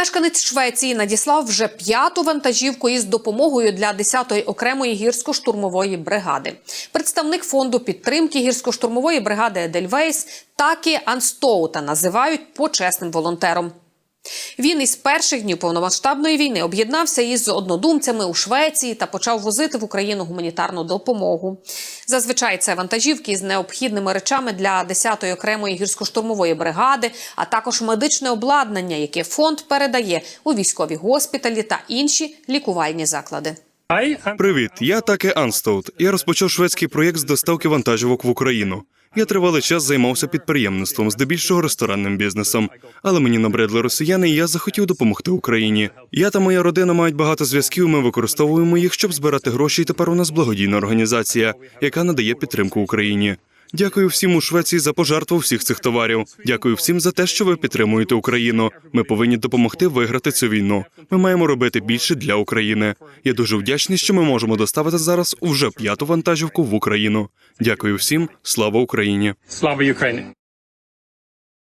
Мешканець Швеції надіслав вже п'яту вантажівку із допомогою для 10-ї окремої гірсько-штурмової бригади. Представник фонду підтримки гірсько-штурмової бригади Едельвейс Такі Анстоута називають почесним волонтером. Він із перших днів повномасштабної війни об'єднався із однодумцями у Швеції та почав возити в Україну гуманітарну допомогу. Зазвичай це вантажівки з необхідними речами для 10-ї окремої гірсько-штурмової бригади, а також медичне обладнання, яке фонд передає у військові госпіталі та інші лікувальні заклади. Привіт, я Таке Анстоут. Я розпочав шведський проєкт з доставки вантажівок в Україну. Я тривалий час займався підприємництвом, здебільшого ресторанним бізнесом. Але мені набридли росіяни, і я захотів допомогти Україні. Я та моя родина мають багато зв'язків. Ми використовуємо їх, щоб збирати гроші. І тепер у нас благодійна організація, яка надає підтримку Україні. Дякую всім у Швеції за пожертву всіх цих товарів. Дякую всім за те, що ви підтримуєте Україну. Ми повинні допомогти виграти цю війну. Ми маємо робити більше для України. Я дуже вдячний, що ми можемо доставити зараз уже п'яту вантажівку в Україну. Дякую всім. Слава Україні! Слава Україні!